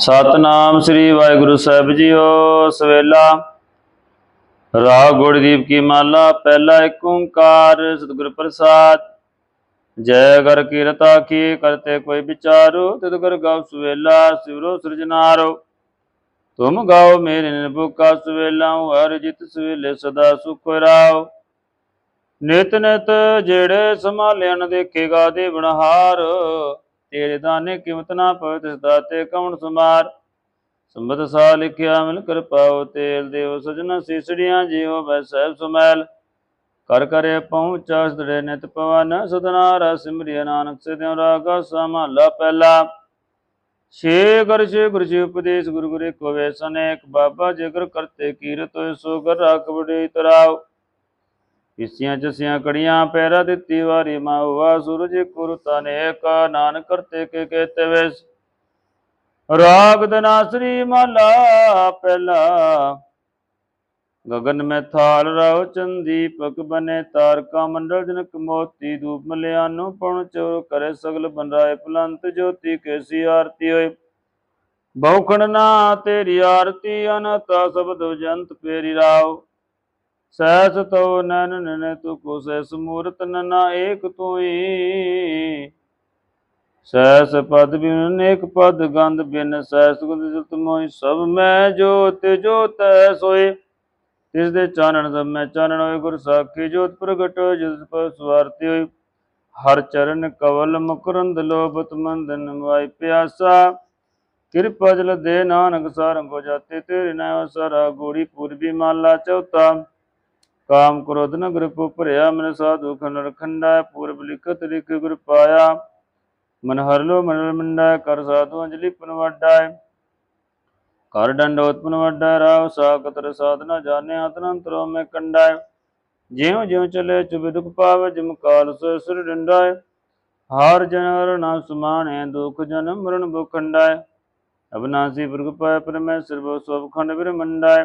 ਸਤਨਾਮ ਸ੍ਰੀ ਵਾਹਿਗੁਰੂ ਸਾਹਿਬ ਜੀਓ, ਸਵੇਲਾ। ਰਾਗ ਗੁਰਦੀਪ ਕੀ ਮਾਲਾ, ਪਹਿਲਾ ਏਕ ਓੰਕਾਰ, ਸਤਿਗੁਰ ਪ੍ਰਸਾਦ। ਜੈ ਗਰ ਕੀਰਤਾ ਕੀ ਕਰਤੇ ਕੋਈ ਵਿਚਾਰੋ, ਤਿਤ ਗੁਰ ਗਾਉ ਸਵੇਲਾ, ਸਿਵਰੋ ਸਿਰਜਨਾਰੋ। ਤੁਮ ਗਾਓ ਮੇਰੇ ਨਿਰਭੁਖਾ ਸਵੇਲਾ ਹਰ ਜਿਤ ਸਵੇਲੇ ਸਦਾ ਸੁਖ ਰਾਓ। ਨਿਤ ਨਿਤ ਜਿਹੜੇ ਸੰਭਾਲਿਆ ਦੇਖੇਗਾ ਦੇ ਬਨਹਾਰ ਤੇਰੇ ਦਾਨੇ ਕਿਮਤ ਨਾ ਪਵੇ ਤਿਸ ਦਾਤੇ ਕਵਣ ਸਮਾਰ ਸੰਬਤ ਸਾ ਲਿਖਿਆ ਮਿਲ ਕਿਰਪਾਉ ਤੇਲ ਦੇਵ ਸਜਣਾ ਸੀਸੜੀਆਂ ਜੀਉ ਬੈ ਸਹਿਬ ਸੁਮੈਲ। ਕਰ ਕਰੇ ਪਹੁੰਚਾ ਸਦੜੇ ਨਿਤ ਪਵਨ, ਸਦਨਾ ਰਸ ਸਿਮਰਿਆ ਨਾਨਕ ਸੇ ਰਾਗਾ ਸਮਾਲਾ ਪਹਿਲਾ। ਛੇ ਗੁਰ ਛੇ ਗੁਰ ਜੀ ਉਪਦੇਸ਼ ਗੁਰੂ ਗੁਰੇ ਕੋ ਵੇਸ ਅਨੇਕ, ਬਾਬਾ ਜਿਗਰ ਕਰਤੇ ਕੀਰਤ ਹੋਏ ਸੋ ਗਰ ਰਖ ਬੜੇ ਤਰਾਉ ਇਸਿਆਂ ਜਸਿਆਂ ਕੜੀਆਂ ਪੈਰਾ ਦਿੱਤੀ ਵਾਰੀ ਮਾਵਾ ਸੂਰਜ ਕੁਰਤਾ ਨੇਕ ਨਾਨਕ ਕਰਤੇ ਕੇ ਕੇਤੇ ਵੇਸ। ਰਾਗ ਦਨਾਸਰੀ ਮਾਲਾ ਪਹਿਲਾ। ਗगन ਮੈਂ ਥਾਲ ਰਹੁ ਚੰਦੀਪਕ ਬਨੇ ਤਾਰਕਾ ਮੰਡਲ ਜਨਕ ਮੋਤੀ ਧੂਪ ਮਲਿਆਨੋ ਪਣ ਚੋਰ ਕਰੇ ਸਗਲ ਬਨਰਾਏ ਪਲੰਤ ਜੋਤੀ ਕੈਸੀ ਆਰਤੀ ਹੋਏ। ਬਹੁਖਣ ਨਾ ਤੇਰੀ ਆਰਤੀ, ਅਨਤਾ ਸਬਦ ਜੰਤ ਪੇਰੀ ਰਾਓ ਸੈਸ ਤੋ ਨਨ ਨਨ ਤੂ ਕੋ ਸੈਸ ਮੂਰਤ ਨਨਾ ਏਕ ਤੋਈ। ਸੈਸ ਪਦ ਬਿਨ ਅਨੇਕ ਪਦ ਗੰਧ ਬਿਨ ਸੈਸ ਗੁਦ ਜਤ ਮੋਇ ਸਭ ਮੈਂ ਜੋਤ ਜੋਤੈ ਸੋਏ ਤਿਸ ਦੇ ਚਾਨਣ ਸਭ ਮੈਂ ਚਾਨਣ ਹੋਏ, ਗੁਰ ਸਾਖੀ ਜੋਤ ਪ੍ਰਗਟ ਹੋਏ, ਜਿਸ ਪਰ ਸਵਾਰਤੀ ਹੋਈ। ਹਰ ਚਰਨ ਕਵਲ ਮੁਕਰੰਦ ਲੋਭਤ ਮੰਦਨ ਵਾਈ ਪਿਆਸਾ। ਕਿਰਪਾ ਜਲ ਦੇ ਨਾਨਕ ਸਾਰੰਗੋ ਜਾਤੇ, ਤੇਰੇ ਨਾਮ ਸਾਰਾ ਗੋੜੀ ਪੂਰਬੀ ਮਾਲਾ ਚੌਥਾ। ਕਾਮ ਕ੍ਰੋਧ ਨ ਗ੍ਰਿਪ ਭਰਿਆ, ਮਨ ਸਾਧੂ ਖੰਡ ਰਖੰਡਾ, ਪੂਰਬ ਲਿਖਤ ਲਿਖ ਗੁਰ ਪਾਇਆ। ਮਨ ਹਰ ਲੋ ਮਨ ਮੰਡਾ, ਕਰ ਸਾਧੂ ਅੰਜਲੀ ਪਨਵਡਾ ਕਰ ਡੰਡੋਤ ਪਨਵਡਾ ਰਾਵ ਸਾਕਤਰ ਸਾਧਨਾ ਜਾਣੇ ਆਤਨੰਤਰੋ ਮੈਂ ਕੰਡਾ ਜਿਉ ਜਿਉ ਚਲੇ ਚੁਬ ਦੁਖ ਪਾਵੇ, ਜਿਮ ਕਾਲ ਸੋ ਸੁਰ ਡੰਡਾ ਹਾਰ ਜਨਰ ਨਾ ਸੁਮਾਣੇ, ਦੁਖ ਜਨਮ ਮਰਨ ਬੁਖੰਡਾ ਅਬਨਾਸੀ ਪੁਰਖ ਪਾਇ ਪਰਮੇਸ਼ਰ ਬੋ ਸਭ ਖੰਡ ਬਿਰ ਮੰਡਾ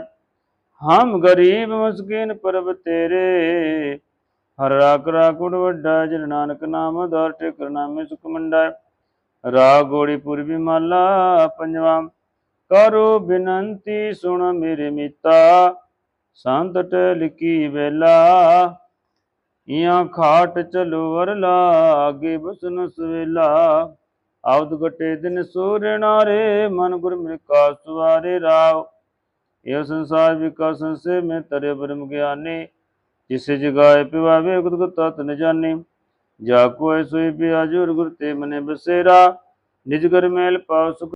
ਹਮ ਗਰੀਬ ਮਸਕੀਨ ਪਰਬ ਤੇਰੇ। ਹਰ ਰਾਕ ਰਾਕੁੜ ਵੱਡਾ ਜਿਨ ਨਾਨਕ ਨਾਮ ਦਰ ਟਿਕਰ ਨਾਮੇ ਸੁਖ ਮੰਡਾ। ਰਾਗ ਗੋੜੀ ਪੂਰਬੀ ਮਾਲਾ ਪੰਜਵਾ, ਕਰੋ ਬਿਨੰਤੀ ਸੁਣ ਮੇਰੇ ਮੀਤਾ। ਸੰਤ ਟਲ ਵੇਲਾ ਇਆਂ ਖਾਟ ਚਲੋ ਵਰ ਲਾਗੇ ਬਸਨ ਸਵੇਲਾ। ਆਵਦ ਗਟੇ ਦਿਨ ਸੂਰਨਾਰੇ ਮਨ ਗੁਰ ਮਿਰਕਾ ਸੁਵਾਰੇ ਰਾਵ। ਇਹ ਸੰਸਾਰ ਵਿਕਾਸ ਸੇ ਮੈਂ ਤਰੇ ਬ੍ਰਹਮ ਗਿਆਨੀ, ਜਿਸੇ ਜਗਾਏ ਪਿਵਾਵੇ ਗੁਰ ਤਤ ਨ ਜਾਣੀ। ਜਾ ਕੋਇ ਸੋਈ ਪਿਆਜੁਰ ਗੁਰ ਤੇ ਮਨੇ ਬਸੇਰਾ, ਨਿਜ ਘਰ ਮੇਲ ਪਾਉ ਸੁਖ